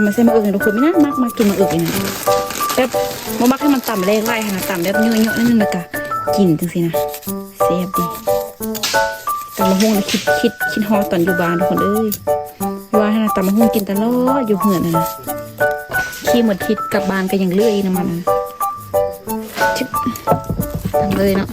ำมาใส่มะเอิกทุกคนไม่น่ามากมากินมะเอิกเลยนะแบบบ่มักให้มันต่ำแรงไล่ขนาดต่ำแบบเยอะๆนั่นนึงนะกะกินจังสินะแซ่บดีตำมะฮุ่งนะคิดคิดคิดฮอตอนอยู่บ้านทุกคนเอ้ยว่าให้นะตำมะฮุ่งกินตลอดอยู่เหือนนะขี้หมดทิศกลับบ้านก็ยังเลื่อยน้ำมันนะทำเลยเนาะ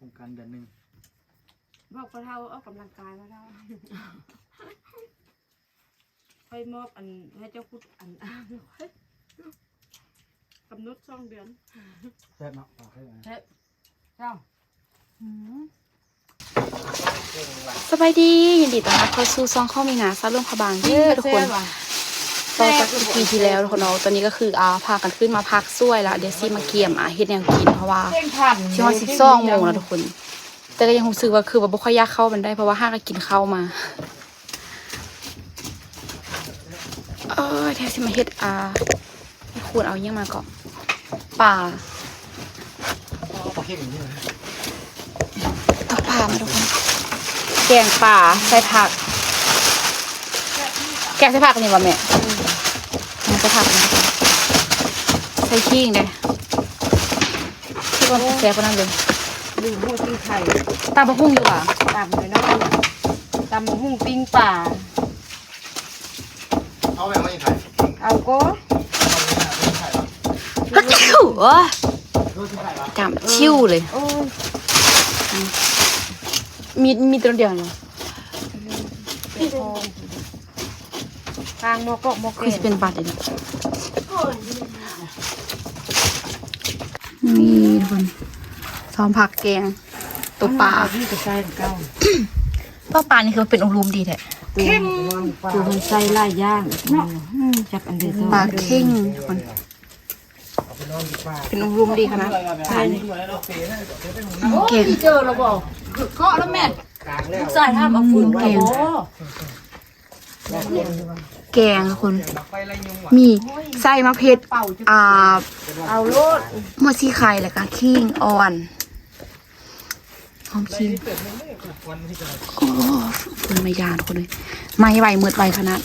โครงการเดือนหนึ่งบอกพระเท่าออกกำลังกายพระเท่าค่อยมอบอันให้เจ้าพุทธอันอ้างค่อยกำหนดช่องเดือนแซ่บเนาะฝากให้นะเจ้าสบายดียินดีต้อนรับเข้าสู่ซองข้อมีนาซาลุ่มพะบางเด้อทุกคน ต่อจากปีที่แล้วทุกคนเนาะตอนนี้ก็คืออ่าพากันขึ้นมาพักซ้วยละเดี๋ยวซีมาเกี่ยมอะเฮ็ดแนวกินเพราะว่าเพ่งพันช่วงสิบสองโมงแล้วทุกคน แต่ก็ยังรู้สึกว่าคือว่าบ่ค่อยอยากเข้ามันได้เพราะว่าห้าก็กินข้าวมาเออแทสิมาเฮ็ดอ่าให้คูณเอาอิหยังมาก่อนป่าปลาเค็มอย่างนี้เลยเอาป่ามาทุกคนแกงป่าใส่ผัก แกงใส่ผักนี่วะแม่มันใส่ผักนี่ใส่ขิงเด้ที่ว่าแซ่บกว่านั้นเลยหนึ่งหัวตีไข่ตามบะพุ่งอยู่ว่ะตำเลยเนาะตำหุ่งปิ้งป่า เอาแบบไม่ใส่เอาก็ฮักชิวเอ้ยรู้ที่ใส่ปะจำชิวเลย โอ้ยมีมีตัวเดียวเหรอ เป็นทอง ทางโมกกโมกคือเกจะเป็นบาดเลยนะนี่ทุกคนซ้อมผักแกงตัวปลาที่จะใส่เก้าตัวปลานี่คือมันเป็นองค์รวมดีแท้เข้มตัวมันใส่ลายย่างเนาะจับอันเดียวปลาเข่งทุกคนเป็นองค์รวมดีขนาดใช่แกงเจอเราบอกเคาะแล้วแม่ลูกชายทำเอาฟืนไว้โอ้ แกงทุกคนมีไส้มะเพ็ดอ่าเอาโลดหมดซีไข่แล้วก็ขิงอ่อนหอมขิงโอ้คุณไม่ยานคนเลยไม่ไหวมืดไหวขนาด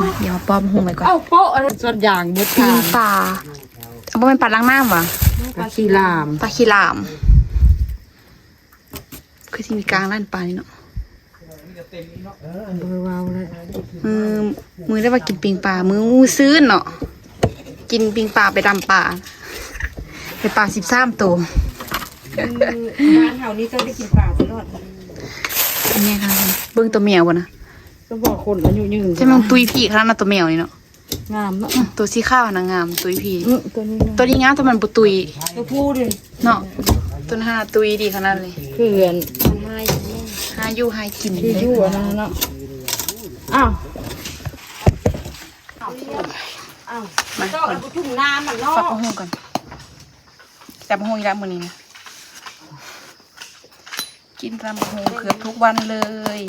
มาเดี๋ยวป้อมหุงไว้ก่อนเอาโป๊ะอะไรส่วนอย่างมืดปีทางปลาเอาบ่เป็นปลาล้างน้ำวะปลาชีลามปลาขี้ลาม คือที่มีกลางร้านปลานี่เนาะ เบอร์วาวเลยมือมือได้ว่ากินปิงปลา มือมูซื้อเนาะ กินปิงปลาไปดำปลาไปปลาสิบสามตัวบ้านแถวนี้จะได้กินปลาตลอดอันนี้ค่ะเบิ้งตัวแมวก่อนนะก็บอกคนอายุยืนใช่ไหมมันตุยผีขนาดนั้นตัวแมวนี่เนาะ งามเนาะอืมตัวสีข้าวนะงาม ตุยผีอืมตัวนี้ตัวนี้งามตัวมันบุตุยตัวผู้ดิเนาะ ตัวนั้นน่ะตุยดีขนาดเลยเขื่อนมันให้หาอยู่หากินที่อยู่อันนั้นเนาะอ้าวอ้าวมาก็เอาไปจุ่มน้ำมันฟักเนาะกระหงก่อนจับกระหงอีกแล้วมือนี้นะกินรำกระหงเกือบทุกวันเลย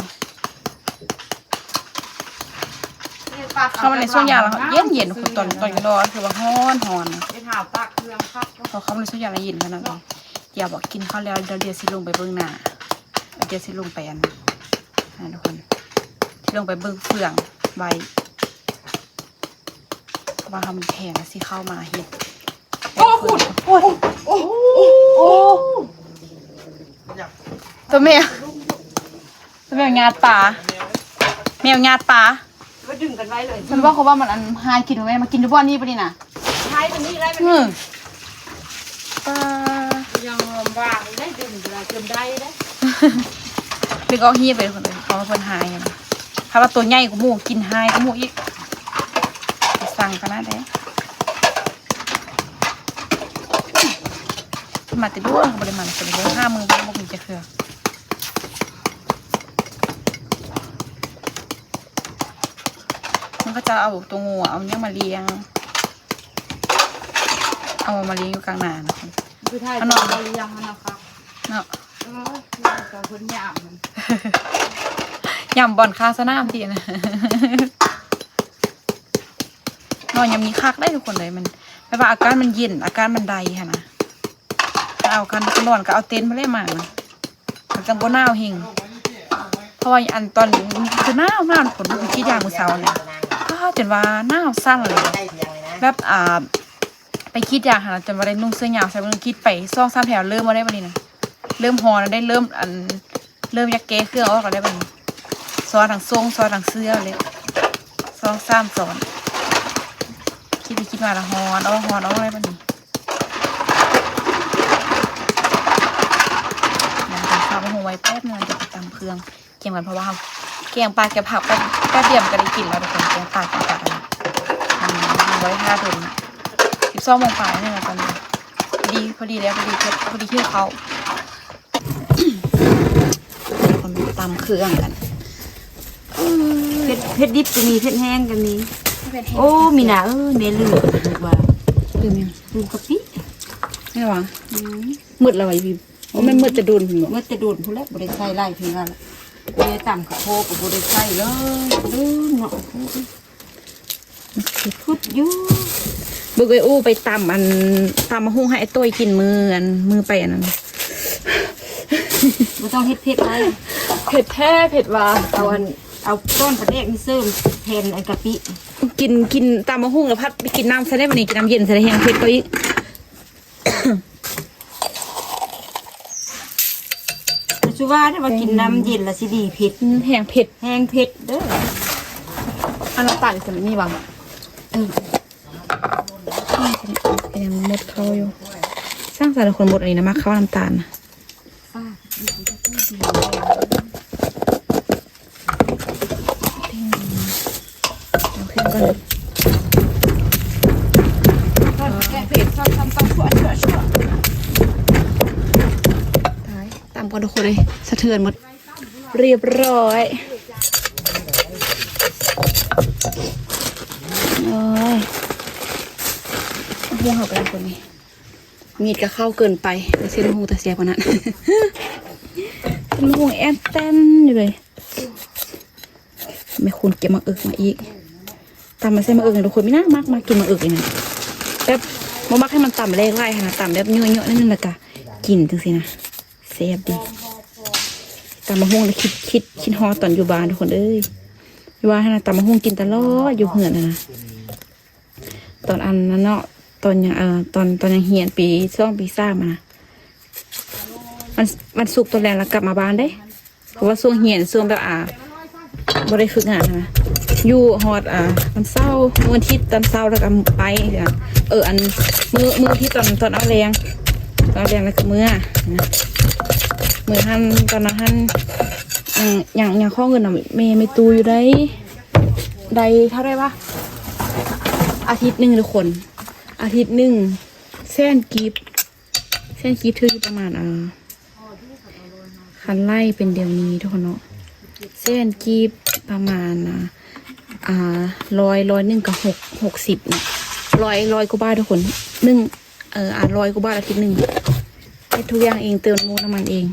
เข้ามาในช่วงยามแล้วเย็นเย็นคือตอนตอนรอคือว่าฮ้อนฮ้อนไปถามปากเครื่องครับพอเข้ามาในช่วงยามแล้วเย็นขนาดนั้นอย่าบอกกินข้าวแล้วเดี๋ยวเดี๋ยวสิลงไปเบื้องหน้า เดี๋ยวสิลงไปอันนะทุกคนสิลงไปเบื้องเฟืองไว้ว่าทำแพงสิเข้ามาเห็ดโอ้ขุดโอ้โอ้โอ้ตัวแมวตัวแมวงาดป่าแมวงาดป่ามาดึงกันไว้เลยมันว่าเขาว่ามันอันหายกินไหมมากินทุกวันนี้ปะนี่นะใช้ตัวนี้ได้มันอืมปลายังว่างได้ดึงเวลาจนได้ได้ ดึกเอาเฮียไปคนเลยเพราะว่าเพิ่นหายอะนะถ้าว่าตัวใหญ่กว่าหมูกินหายกว่าหมูอีกไปสั่งกันนะเด้มาแต่ด้วยบริมาเป็นเยอะห้ามือบ่มีจะเครือมันก็จะเอาตัวงูเอาเนี่ยมาเลี้ยง เอามาเลี้ยงอยู่กลางนานะคนคือไทยขนมเราเลี้ยงมันนะคะเนาะ คนหยามันยำบอลคาสนามทีนะนอนยังมีคักได้ทุกคนเลยมันไม่ว่าอาการมันเย็นอาการมันใดค่ะนะถ้าเอาการนอนก็เอาเต็นท์มาเล่มานะมันจังบ่หนาวเฮงเพราะว่าอันตอนคือหนาวหนาวฝนมันคิดอย่างมือเสาเนี่ยก็จนว่าหนาวสั้นเลยแบบอ่าไปคิดอย่างหาจนว่าได้นุ่งเสื้อยาวใส่บนคิดไปซ่องสามแถวเริ่มมาได้บันนี้นะ เริ่มฮอนะได้เริ่มอันเริ่มยักเก้เครื่องออกแล้วได้บันนี้ซอทางทรงซอนทางเสื้อเลยซองสามสอนคิดไปคิดมาละฮอนเอาฮอนเอาอะไรบันนี้เดี๋ยวจะฝากหัวไว้แป๊บนึงจะไปตำเครื่องเกี่ยงกันเพราะว่าเกี่ยงปลาแกผักแป๊บแป๊บเดียวมันก็ได้กินแล้วทุกคนแกงปลาแกงปลาอะไรทำไว้ห้าถุงสิบสองโมงฝ่ายนี่แหละตอนนี้พอดีพอดีแล้วพอดีพอดีที่เขาคนตำเครื่องกันเผ็ดเผ็ดดิบก็มีเผ็ดแห้งก็มีโอ้มีหนาเออเนลืมว่าลืมยังลืมกะปิไม่หรอมืดแล้วไอ้บิมว่ามันมืดจะโดนถึงหรอเมื่อจะโดนผู้แรกบริใส่ไล่ถึงกันบริต่ำข้าวโพดกับบริใส่เลยลืมเนาะพุดอยู่บึกไอ้อู้ไปตำอันตำมาหุ้งให้ไอ้ตัวกินมืออันมือไปอันนั้นไม่ต้องเฮ็ดเผ็ดไร เผ็ดแท้เผ็ดว่าเอาอันเอาต้นประเดกนี่เสริมแทนไอ้กะปิกินกินตำมาหุ้งแล้วพัดไปกินน้ำใส่ได้วันนี้กินน้ำเย็นใส่ได้แห้งเผ็ดก็อีกชูว่าได้มากินน้ำเย็นละสิดีเผ็ดอืมแห้งเผ็ดแห้งเผ็ดเด้ออันน้ำตาลสมัยนี้บังเออก็ยังหมดเขาอยู่ สร้างสารคนหมดอันนี้นะมาเข้าน้ำตาลนะ ป้า เอาขึ้น ก่อนแกงเผ็ดทอดทำต้องชั่วชั่วชั่วตายตามกันทุกคนเลยสะเทือนหมด เรียบร้อยโอ้ยหัวเขากระดานคนนี้มีดก็เข้าเกินไปไปเส้นหูแต่เสียกว่านั้นเป็นหูแอนแตนอยู่เลย ไม่คุณเก็บมาเอิกมาอีก ตำมาเส้นมาเอิกเลยทุกคนไม่น่ามากมากินมาเอิกเลยนะแบบมามักให้มันต่ำแรกไล่ขนาดต่ำแบบเยอะๆนิดนึงละกะกินจังสินะเสียบดีตำมาห้องแล้วคิดคิดคิดฮอตอนอยู่บ้านทุกคนเอ้ยอยู่บ้านให้นะตำมาห้องกินตลอดอยู่เหือนนะ ตอนอันนั้นเนาะตอนยังเอ่อตอนตอนยังเฮียนปีช่วงปีสามอะนะมันมันสุกตัวแรงแล้วกลับมาบ้านได้ เพราะว่าช่วงเฮียนช่วงแบบอ่า บ่ได้ฝึกงานใช่ไหมอยู่ฮอดอ่ามันเศร้ามืออทิตย์ตอนเศร้าแล้วก็ไปเอออันมือมือที่ตอนตอนเอาแรงตอนเอาแรงแล้วก็มือนะมือหันตอนนั้นหันอย่างอย่างอย่างข้อเงินอะเมย์ไม่ตูอยู่ได้ได้เท่าไรวะอาทิตย์หนึ่งทุกคน อาทิตย์หนึ่งเส้นกีบเส้นกีบถืออยู่ประมาณอ่าคันไล่เป็นเดี๋ยวนี้ทุกคนเนาะ เส้นกีบประมาณอะอ่าร้อยร้อยหนึ่งกับหกหกสิบเนี่ยร้อยร้อยกว่าบาทุกคนหนึ่งเอออ่าร้อยกว่าบาอาทิตย์หนึ่งเฮ็ดทุกอย่างเองเติมน้ำมูน้ำมันเอง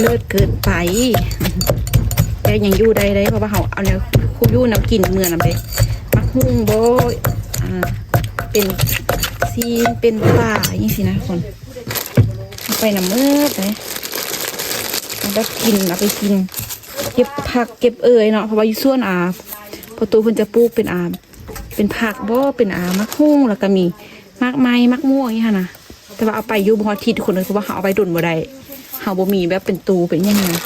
เลิศเกินไปแต่ยังอยู่ได้ได้เพราะว่าเขาเอาเนี่ยคุบยู่น้ำกินเมือนำไปมักหุ่งโบอ่าเป็นซีนเป็นป่าอย่างนี้สินะคนไปน้ำมืดเลย ไปกินเอาไปกิน เก็บผักเก็บเอ่ยเนาะเพราะว่าอยู่ส่วนอาประตูเพิ่นจะปลูกเป็นอาเป็นผักบ่เป็นอามักฮุ้งแล้วก็มีมักไม้มักม่วงนี้ค่ะนะแต่ว่าเอาไปอยู่บ่ฮอดทิศทุกคนเลยเพราะว่าเขาเอาไปดุนบ่ได้เฮาบ่มีแบบเป็นตูเป็นยังไงนะ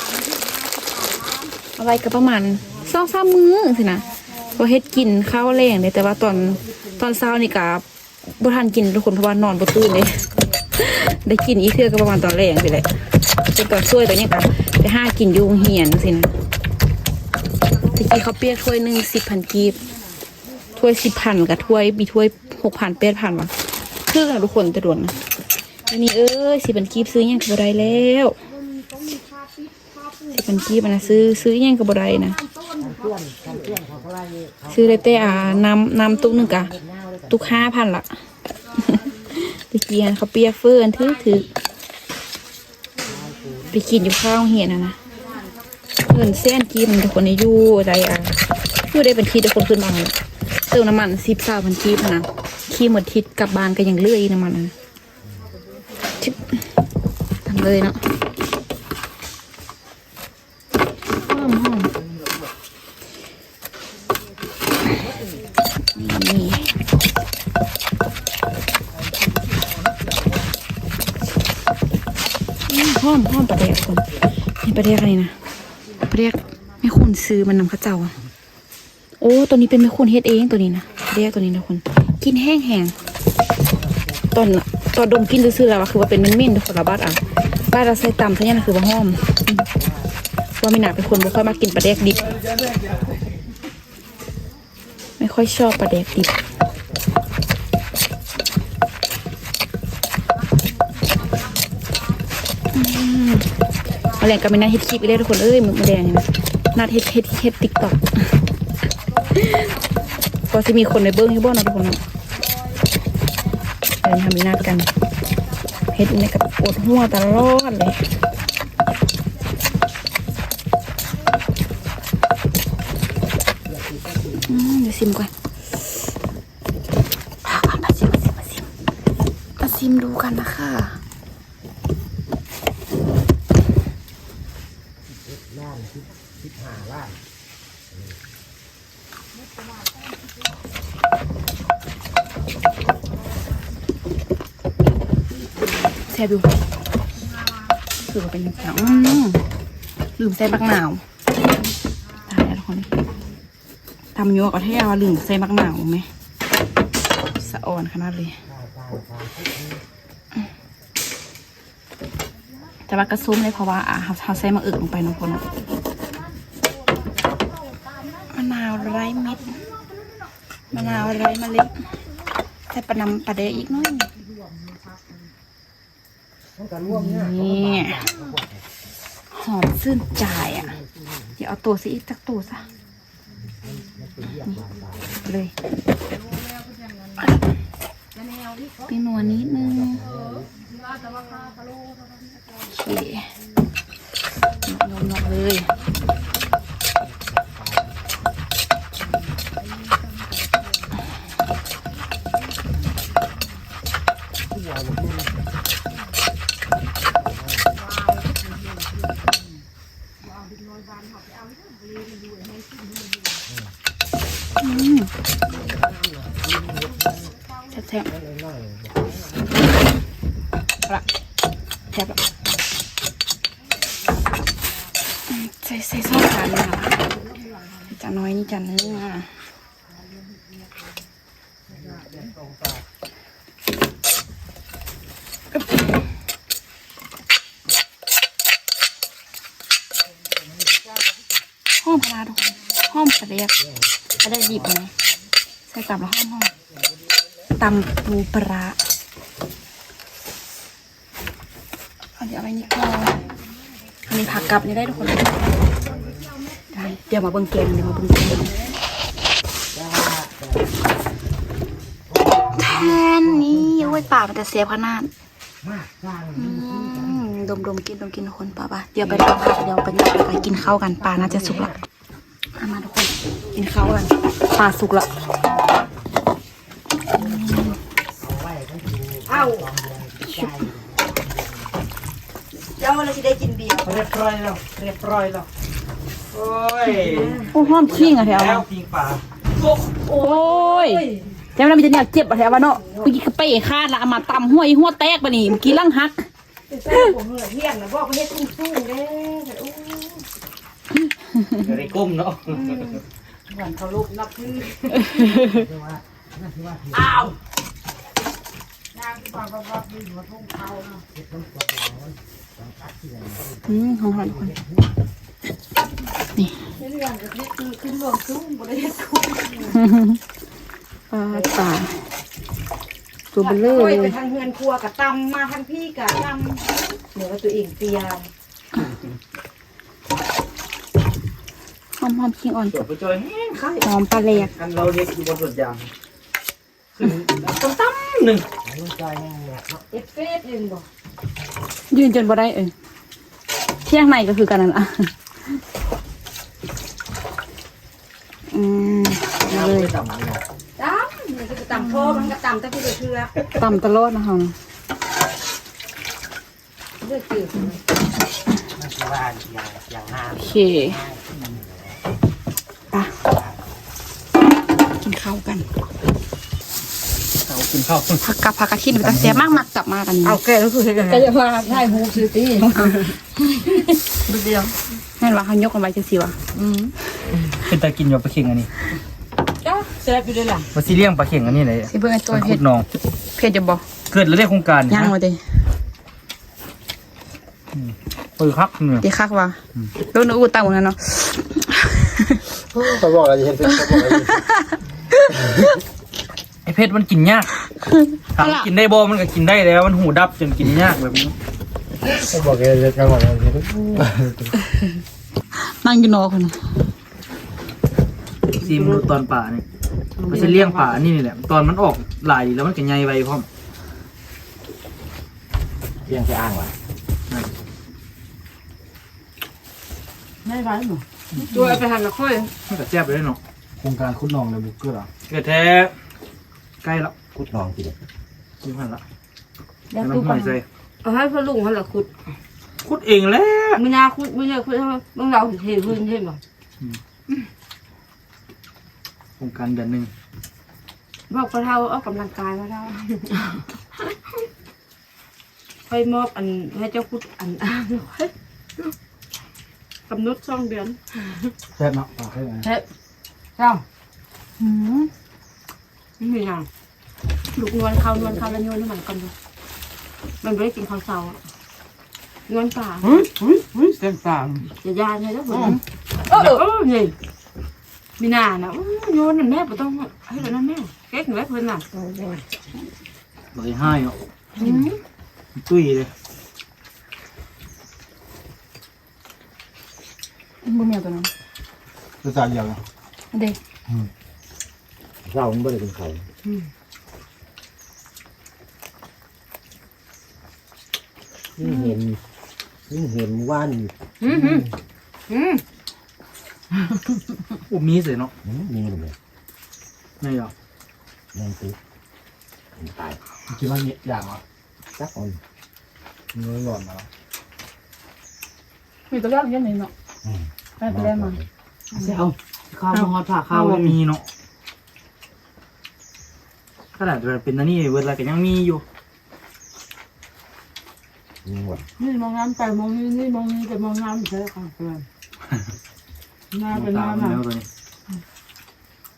เอาไว้ก็ประมาณ2-3มื้อสินะพอเฮ็ดกินข้าวแรงเลยแต่ว่าตอนตอนเช้านี่ก็บ่ทันกินทุกคนเพราะว่านอนบ่ตื่นเลย ได้กินอีเทื่อก็ประมาณตอนแรงไปแหละ เป็นตอนช่วยต่เนี่ยค่ะไปห้ากินยุงเหียนสินะตะกี้เขาเปียกถ้วยหนึ่งสิบพันกีบถ้วยสิบพันกับถ้วยมีถ้วยหกพันแปดพันวะคือกันทุกคนแต่ด่วนนะอันนี้เอ้ยสิบพันกีบซื้อยังกับบไดแล้วสิบพันกีบนะซื้อซื้อยังกับบไดนะเพื่อเล่เขาซื้อได้แต่อ่าน้ำน้ำตุกหนึ่งกะตุกห้าพันละตะกียนเขาเปียกเฟิร์นถือถือ ไปกินอยู่ข้าวเหียนนะนะเงินเส้นกินแต่คนในอยู่อะไรอะอยู่ได้เป็นทีแต่คนขึ้นมาเลยเติมน้ำมันสิบสามพันคีบนะขี่หมดทิศกลับบ้านก็ยังเลื่อยน้ำมันนะชิบทำเลยเนาะหอมหอมนี่ อืมหอมหอมปลาแดกคน นี่ปลาแดกอะไรนะปลาแดกไม่คุณซื้อมันนำข้าเจ้าอะโอ้ ตัวนี้เป็นไม่คุณเฮ็ดเองตัวนี้นะปลาแดกตัวนี้นะคน กินแห้งแห้งตอนตอนดมกินซื้อแล้วอะคือว่าเป็นเม่นๆทุกคนละบ้านอะบ้านเราใส่ตำซะเนี่ยนะคือว่าหอมอืมว่าไม่หนาเป็นคนไม่ค่อยมากินปลาแดกดิบ ไม่ค่อยชอบปลาแดกดิบ มาแรงก็ไม่น่าเฮ็ดคลิปไปเลยทุกคนเอ้ยมึงมาแรงนี่นะนัดเฮ็ดเฮ็ดเฮ็ดติ๊กต็อกก็จะมีคนในเบิ้งอยู่บ้านนะทุกคนเนาะเดี๋ยวนี้ทำมีนัดกันเฮ็ดในกับปวดหัวตลอดเลยอืมเดี๋ยวซิมก่อนพาก่อนมาซิมมาซิมมาซิมมาซิมดูกันนะคะ ล้านสิบสิบห้าล้าน แซ่บอยู่คือว่าเป็นหนังอืม ลืมใส่บักหนาวตายแล้วคนทำยัวก็เท่ว่าลืมใส่บักหนาวไหมสะอ่อนขนาดเลยแต่ว่ากระซุ้มเลยเพราะว่าอะเขาเขาใส่มะอึกลงไปน้องคนนาะมะนาวไร้เม็ดมะนาวไร้เมล็ดใส่ปลาน้ำปลาเดะอีกหน้อยหนึ่ อมเนี่ยนี่หอมซื่นใจอะ เดี๋ยวเอาตัวสิอีกจักตัวซะเลยปีนัวนิดนึงโอเคยกๆเลย อืมแซ่บๆเอาละแซ่บละใส่ใส่ซอสขาเลยค่ะจานน้อยนี่จานนึงอะหอมปลาร้าทุกคนหอมปลาเรียกปลาได้ดิบไหมใส่กลับแล้อมหอมตำปูปลาเอาเดี๋ยวเอาไว้นี่ก่อนอันนี้ผักกลับนี่ได้ทุกคนได้เดี๋ยวมาเบิ่งเกมเดี๋ยวมาเบิ่งเกมแทนนี่โอ้ยป่ามันจะเสียบขนาดมากสร้าดมดมกินดมกินทุกคนป่าป่ะเดี๋ยวไปทำผักเดี๋ยวไปกไปกินข้าวกันปลาน่าจะสุกละมาทุกคน กินข้าวกันปลาสุกละเอ้าเจ้าเราจะได้กินเบียร์เรียบร้อยแล้วเรียบร้อยแล้วโอ้ยโอ้ห้อมขี้งอะแถวแล้วปีกป่าโอ้ยแต่มันมีแต่เนี่ยเจ็บอะแถววะเนาะเมื่อกี้กระเป้คาดละเอามาตำห้วยหัวแตกปะนี่เมื่อกี้ลังหักแซ่บผมเหงื่อเที่ยงนะบอกเขาให้ตุ้มตุ้มเด้อโอ้จะได้ก้มเนาะ เหมือนเขาลุกนับพื้นคือว่านั่นคือว่งเขาอ้าวอืมของเราทุกคนนี่เรื่องก็คือขึ้นรวมซุ้มบริเวณซุ้มปลาตาตัวเบลเลอร์โอ้ยไปทางเฮือนครัวกับตำมาทางพี่กับตำเหนือตัวเองเปีย หอมหอมขิงอ่อนจกับบไปจอยแห้งไข่หอมปลาแหลกอันเราเรียกอยู่บนสวนยางขึ้นตั้มๆหนึ่งลูกใจแห้งเนี่ยเนาะเอฟเฟสยืนบอกยืนจนบ่ได้เอ้ยเที่ยงในก็คือกันนั่นล่ะอืมเอาเลยต่ำมันเลยตำมันจะตำโทมันก็ตำแต่ที่เชื่อตำตลอดนะคะเลือกจืดมันคือว่าอย่างอย่างน้โอเคไปะกิ นข้าวกันเอากินข้าวผักกับผักกระทินมันจะเสียมากมักกลับมากันนี้เอาแกก็คือกันก็จะมาใช่หูซื้อตีเดียวแม่นว่าเขายกกันไว้จังสิวะอืมเป็นตากินอยู่ปลาเข่งอันนี้จ้าแซ่บอยู่ด้วยล่ะมาซีเรียงปลาเข่งอันนี้เลยสิเบิ่งไอ้ตัวมันเผ็ขุดดหนองเผ็ดจะบ่เกิดแล้วได้โครงการย่างนะมาเด้เปิดคักเนี่ยเดี๋ยวคักว่าโดนอูตามนั้นเนาะำเขาบอกอะไรเห็นเป็นเขาบอกอะไร ไอเพชรมันกินยากถามกินได้บ่มันก็กินได้แล้ว มันหูดับจนกินยากแบบนี้เขาบอกอะไรเขาบอกอะไรนั่งอยู่นอกคนซีมนดูตอนป่าเนี่ยมันจะเลี้ยงป่านี่นี่แหละ ตอนมันออกหลายดีแล้วมันก็ใหญ่ไวพร้อมเพียงจะอ้างว่ะไม่ร้ายหรอตัวไปหันละค่อยมันก็แซ่บเลยเนาะ โครงการคุณน้องเลยบุกเกอร์เกิดแท้ใกล้แล้วคุณน้องสิเด็กกินผ่านละแล้ให้วมันกูห่วยใจเอาให้พ่อลุงเขาละขุดคุดเองแล้วมือนาขุดมือเนี่ยขุดเมื่อเราเห็นพื้นใช่ไหมโครงการเดือนหนึ่งบอกพระเท่าออกกำลังกายพระเท่าค่อยมอบอันให้เจ้าขุดอันอ่านค่อยกำหนดช่องเดือนแซ่บเนาะต่อให้ไงเฮ้เจ้าอืมไม่มีอย่างลูกนวลเขานวลเขาแล้วนวลให้มันกันดูมันไม่ได้กินข้าวเช้าอะนวลป่าเฮ้ยเฮ้ยเฮ้ยเส้นตามอย่ายานเลยแล้วผมเออเออนี่มีนานะโอ้ยโยนนั่นแม่ปต้องให้แล้วนั่นแม่เก๊กหนูแม่เพิ่นน่ะเลยให้เนาะตุ้ยเลยบ่มีเอาตัวนั้นภาษาเดียวนะอัน เด้เราไม่ได้เป็นใครยิ่งเห็นยิ่งเห็นว่านอืมอืมอืมอุ้มมีเสียเนาะมีเลยนี่เหรอยังติดตายคิดว่าเนี่ยอย่างอะสักคนเนื้อหล่อนมามีตัวแรกยังไงเนาะไปไปได้มาเจ้า ข้าวหอดผักข้าข้าววว่ามีเนาะขนาดเป็นอันนี้เวลาก็ยังมีอยู่มีหมดนี่มองน้ำไปมองนี่นี่มองนี่ไปมองน้ำเจอค่ะเพื่อนหน้าเป็นหน้าตามน่ะแล้วตัวนี้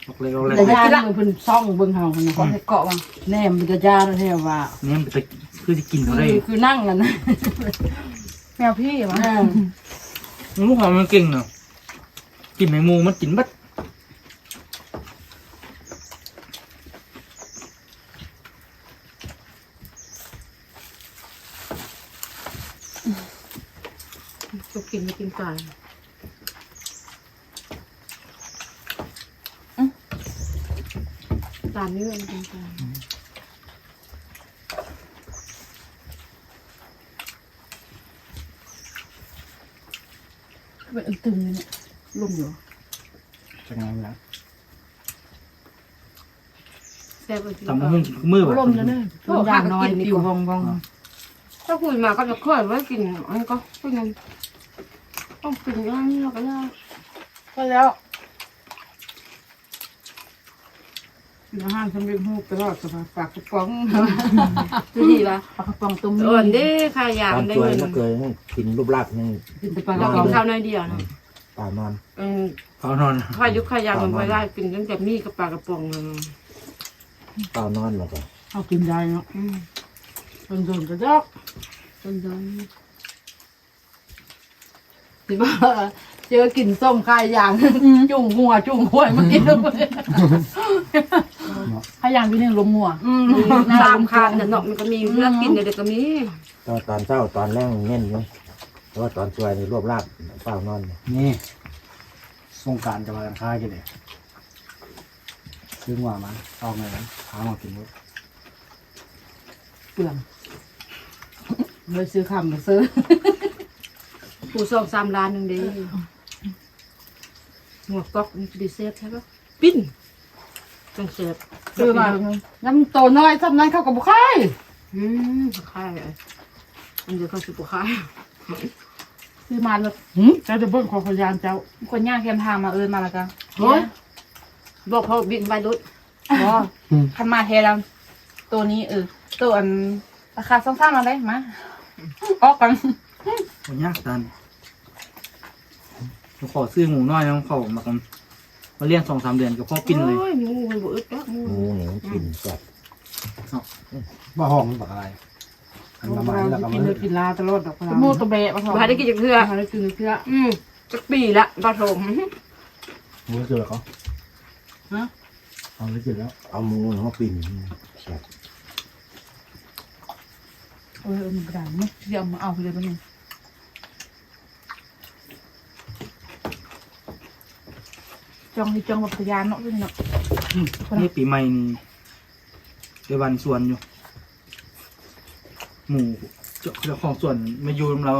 ออกเลยออกเลยแต่ยาเพิ่นซ่องเบิ่งเฮาคนน่ะเขาให้เกาะว่าแนมมันจะยาแท้ว่า เนี่ยมันจะคือจะกินเขาได้คือคือนั่งกันนะแมวพี่วะงูหอมมันเก่งเนาะ กินแมงมุมมันกินบัดจะกินไม่กินไก่ตามนี้มันกินไก่เป็นตึงเลยเนี่ย ลุ่มอยู่จะงานแล้วแซ่บเลยกินตำมะฮุ่งมือแบบลมแล้วเนี่ยลมยาน้อยนี่อยู่วงวงถ้าคุยมาก็จะเคยไว้กินอันนี้ก็เป็นไงต้องกินอย่างนี้ก็ได้ก็แล้วอาหารสำเร็จรูปตลอดสบายปากกระป๋องดีป่ะปลากระป๋องต้มอ่อนเด้ขายยาตอนได้ช่วยเงินก็เคยกินรูปลักษณ์นี่กินแต่ปลากระป๋องข้าวน้อยเดียวนะ ตานอนเออเขานอนข้ายุคขายามันไม่ได้กินตั้งแต่มีกับปลากระป๋องเลยตานอนแล้วก็เอากินได้เนาะโดนโดนกระดอกโดนโดนสิบ่าเจอกินส้มคายยางจุ่มหัวจุ่มหัวมากินเลยพยางพี่หนึ่งลมหัวอืมสามคานเนี่ยเนาะมันก็มีเลือกกินเดี๋ยวก็มีตอนตอนเช้าตอนแรกเน้นเลย เพราะว่าตอนช่วยนี่รวบลาบเฝ้านอนนี่สงกรารจะมากันค่ายกันเลยซื้อหัวมาเอาไงนะหามากินด้วยเปลืองเลยซื้อคำมาซื้อปูสองสามล้านหนึ่งเดีหมวกก๊อกนี่ดีเซฟใช่ปะปิ้นจังเซฟซื้อมาน้ำโตน้อยทำนั้นเข้ากับบุคายอืมค่ายเลยอันเดียวเขาสุปค่า ยซื้อมาแล้วหืมเจ้าจะเบิ่งของพยานเจ้า คนย่างเทียมทางมาเอินมาแล้วกันเฮ้ย บอกเขาบินไปรถบอคันมาเทแล้วตัวนี้เออตัวอันราคาสองสามอะไรมาออกกันมันยากตันผมขอซื้อหมูน้อยนะเขามากันมาเลี้ยงสองสามเดือนกับพ่อปิ้นเลย โอ้ยงูมันบ่อึดจักงูหมูนี่มันกินจัดว่าห้องมันแบบอะไรอั นประมาณนี้แหละประมากิณนเลนี้ยกินลาตลอดดอกโมตัวเบะมาถอบ่ได้กินจากเทือมาได้กินเพื่ออืมจักปีละปฐมหมูจะเจอเขาฮะเอาไปกินแล้วเอาหมูเขาปิ่นแซ่บเออมันกระดานมั้ยเดี๋ยวมาเอาไปเลยปะเนี่ยจองที่จองแบบพยานเนาะพี่เนาะนี่ปีใหม่นี่เดี๋ยววันสวนอยู่ หมูเจ้าเจ้าของสวนมาอยู่กับเรา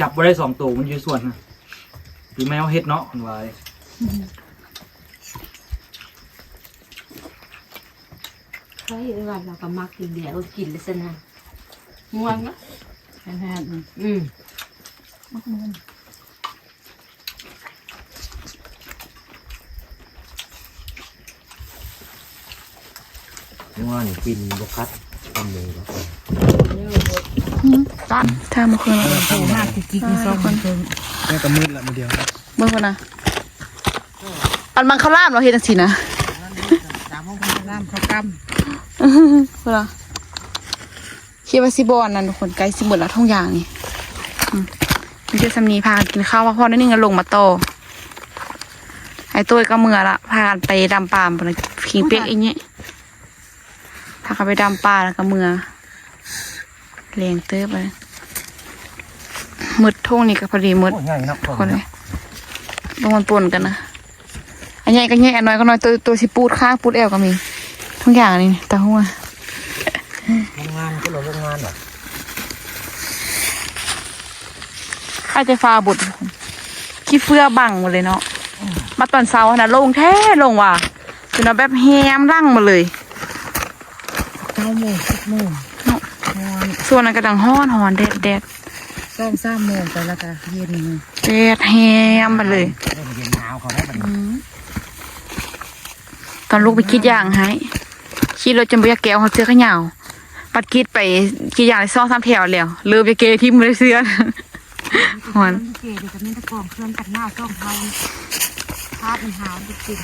จับไ่ได้สองตัวมันอยู่สวนนะปีใหม่เอาเฮ็ดเนาะคนวายใช่ว่าเราก็มักกินเดี๋ยวกินเลยสินะม่วงนะแห้งอืมหมูนี่ปิ่นบุคัดทำหมูแล้ว ตันถ้ามาคืนแล้วๆโตมากกิ๊กๆมีซองมันแม่ก็มืดละมือเดียวเมื่อคนนะอันมันข้าวล่ามเราเฮ็ดจังซี่นะสามห้องพันน้ำข้าวกเวลาคิดว่าสิบอนนั่นทุกคนใกล้สิหมดแล้วท่องอย่างนี่มมีเจ้าสำนีพากินข้าวว่าพ่อได้นึงก็ลงมาโตไอ้ตัวก็เมื่อละพากันไปดำปามไปเลยขิงเปียกอีกเนี้ยพากันไปดำปลาแล้วก็เมื่อ แรงเติบไปมืดทุ่งนี่ก็พอดีมืดโอ้ยง่ายนักคนเลยลงมันปนกันนะอันใหญ่ก็ใหญ่อันน้อยก็น้อยตัวตัวสิปูดข้างปูดแอวก็มีทุกอย่างนี่ตาหัวโรงงานก็เราโรงงานเหรอข้าจะฟ้าบุตรขี้เฟือบังหมดเลยเนาะมาตอนเช้านะลงแท้ลงว่ะจนเอาแบบแฮมร่างมาเลยเก้าโมงสิบโมง นอนส่วนนั้นก็ดังฮ้อนหอนแดดแดดสองสามโมงไปแล้วก็เย็นแดดแฮมมาเลยเริ่มเย็นหนาวเขาได้บัดนี้ตอนลูกไปคิดอย่างให้คิดรถจนบ่อยากแก้วเขาเสื้อขยาวปัดคิดไปคิดอย่างในซองสามแถวแล้วเลือไปเกยทิมเลยเสื้อหอนเก๋เดี๋ยวจะมีตะกองเครื่องตัดหน้าช่องเท้าพาดมันหาวจริง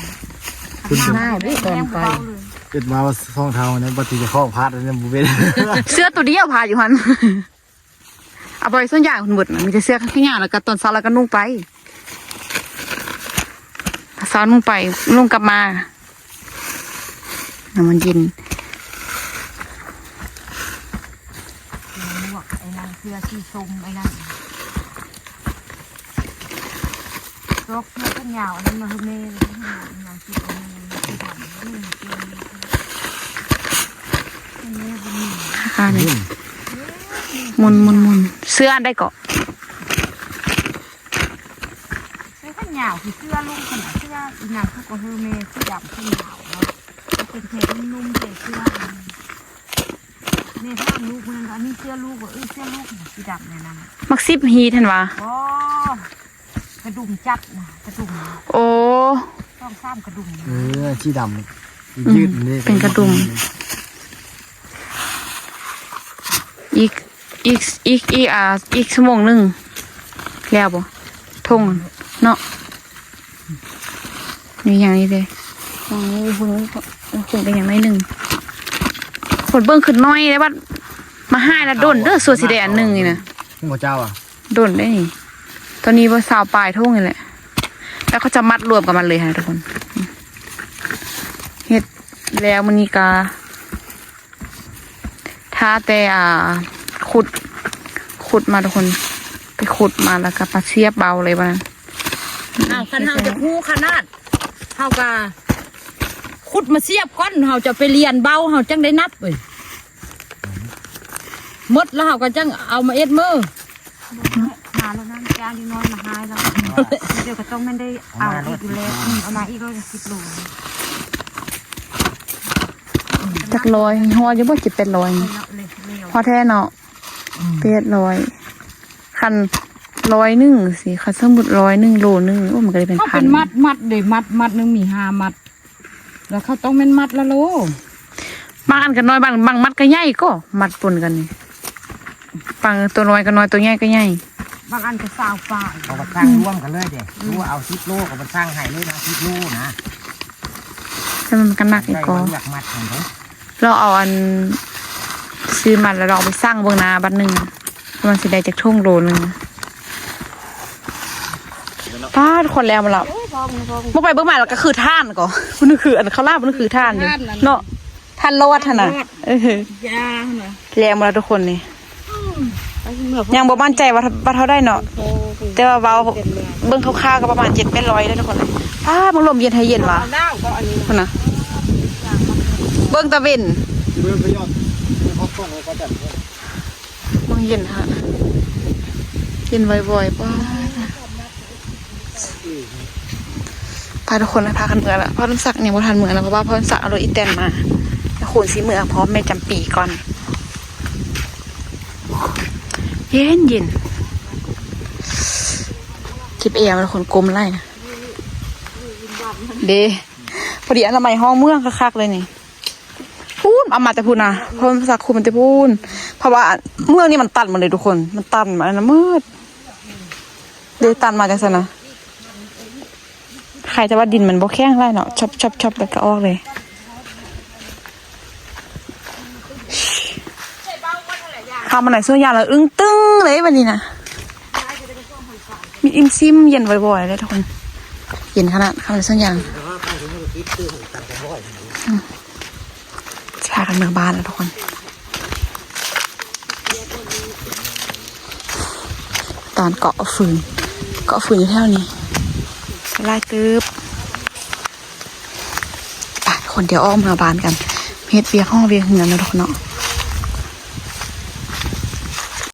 หน้าด้วยก่อนไปเกิดมาว่าซองเท้าเนี่ยปฏิจะข้อพาดเนี่ยบุเบนเสื้อตัวเดียวพาอยู่หันเอาไปส่วนใหญ่คุณหมดนะมีแต่เสื้อข้างหน้าแล้วก็ตอนเช้าแล้วก็นุ่งไปเช้านุ่งไปนุ่งกลับมาน้ำมันเย็นหมวกไอ้นั่นเสื้อสีส้มไอ้นั่นรกเสื้อกันยาวอันนั้นมาคือเมย์นางสีส้ม ค่ะนี่หมุนหมุนหมุนเสื้ออันได้เกาะเสื้อกันยาวคือเสื้อลุงขนาดเสื้ออีนางคือก็คือเมย์สีดำขยาวเนาะเป็นเพลนุ่มๆเสื้อเมย์ถ้าลูกมันอันนี้เสื้อลูกว่าเอ้ยเสื้อลูกสีดำเนี่ยนะมักซิบฮีทันวะโอ้ก ระดุมจัดนะกระดุมโอ้ต้องซ้ำกระดุมเออชีดำยืดนี่เป็นกระดุมอีกอีกอีกอีกอ่าอีกชั่วโมงหนึ่งแล้วบ่ทงเนาะนี่อย่างนี้เลยอ๋อคุณคุณเป็นอย่างไรหนึ่งผลเบิ้งขึ้นน้อยได้ว่ามาให้แล้วโดนเด้อส่วนสีแดงอันหนึ่งนี่นะหัวเจ้าอะโดนได้นี่ ตอนนี้ว่าสาวปลายทุ่งนี่แหละ แล้วเขาจะมัดรวมกับมันเลยค่ะทุกคน เฮ็ดแล้วมันนี่กาถ้าแต่อ่าขุด ขุดมาทุกคน ไปขุดมาแล้วก็ปลาเสียบเบาเลยวันนั้นอ้าวคันเฮาจะฮู้ขนาดเฮาก็ขุดมาเสียบก้อนเฮาจะไปเรียนเบาเฮาจังได้นับเว้ยมดแล้วเฮาก็จังเอามาเอ็ดมือ แล้วนั่งจานดีน้อยมาหายแล้วเดี๋ยวก็ต้องไม่ได้เอาอีกอยู่แล้วอืมเอามาอีกร้อยสิบโลจักร้อยฮอดอยู่บ่จิเป็นร้อยเลยเลยเลยพอแท้เนาะเป็ดร้อยคันร้อยหนึ่งสิคันสมมุติร้อยหนึ่งโลหนึ่งโอ้มันก็ได้เป็นเขาพัเป็นนมัดมัดเดี๋ยวมัดมัดหนึงมีห้ามัด แล้วเขาต้องเป็นมัดละโลบางอันก็น้อยบางบางมัดก็ใหญ่ก็มัดปนกันนี่บางตัวน้อยก็น้อยตัวใหญ่ก็ใหญ่ บางอันก็สาวฝ่ายเอามาสร้างร่วมกันเลยเด็รู้ว่าเอาสิบโลก็มาสร้างให้เลยนะสิบโลนะแต่มันก็หนักอีกได้ก็มาเลือกมัดของเขาเราเอาอันซื้อมันแล้วเราเอาไปสร้างเบื้องหนาบัดหนึ่งมันสิได้จากทุ่งโลหนึงป้าดคนแล้วมาแล้วเมื่อไปเบื้องมาแล้วก็คือท่านก็มันนคืออันเขาลาบมันคือท่านอยู่เนาะท่านรอดท่านน่ะเออยาเนาะแรงมาแล้วทุกคนนี่ ยังบ่มั่นใจว่าว่าเท่าได้เนาะแต่ว่าเบาเบื้องคร่าวๆก็ประมาณเจ็ดเป็นร้อยได้ทุกคนป้าดมันลมเย็นให้เย็นว่ะเอาด้าวก็อันนี้คนน่ะเบื้องตะเวนเบิ่งไปยอดเขาต้องให้เขาจัดมังเย็นค่ะเย็นบ่อยๆป้าพาทุกคนไปพากันเมืองแล้วพ่อต้นสักดิ์เนี่ยพ่ทันเมืองแล้วเพราะว่าพ่อต้นสักดิ์เอารถอีแตนมาแล้วขนสีเมืองพร้อมแม่จำปีก่อน เย็นเย็นคลิปเอมันคนกลมไล่นะเดพอดีอันามัยห้องเมืองคักๆเลยนี่พูนเอามาแต่พูนนะเพราะภาษาคูมันจะพูนเพราะว่าเมืองนี่มันตันหมดเลยทุกคน มันตันมาแล้วนะมืดเดตันมาจังสันนะใครจะว่าดินมันบ่แข็งไรเนาะชอบชอบชอบไปก็ออกเลยข้าวมันไหนส่วนยาแล้วอึ้งตึ้ง เลยวันนี้นะมีอิมซิมเย็นบ่อยๆเลยทุกคน เย็นขนาดข้าวมันส่วนยางพากันเมืองบ้านแล้วทุกคน ตอนเกาะฟืน เกาะฟืนอยู่แถวนี้ไล่ตึบไปคนเดียวอ้อมมาบ้านกันเฮ็ดเวียห้องเวียเหือนนะทุกคนเนาะ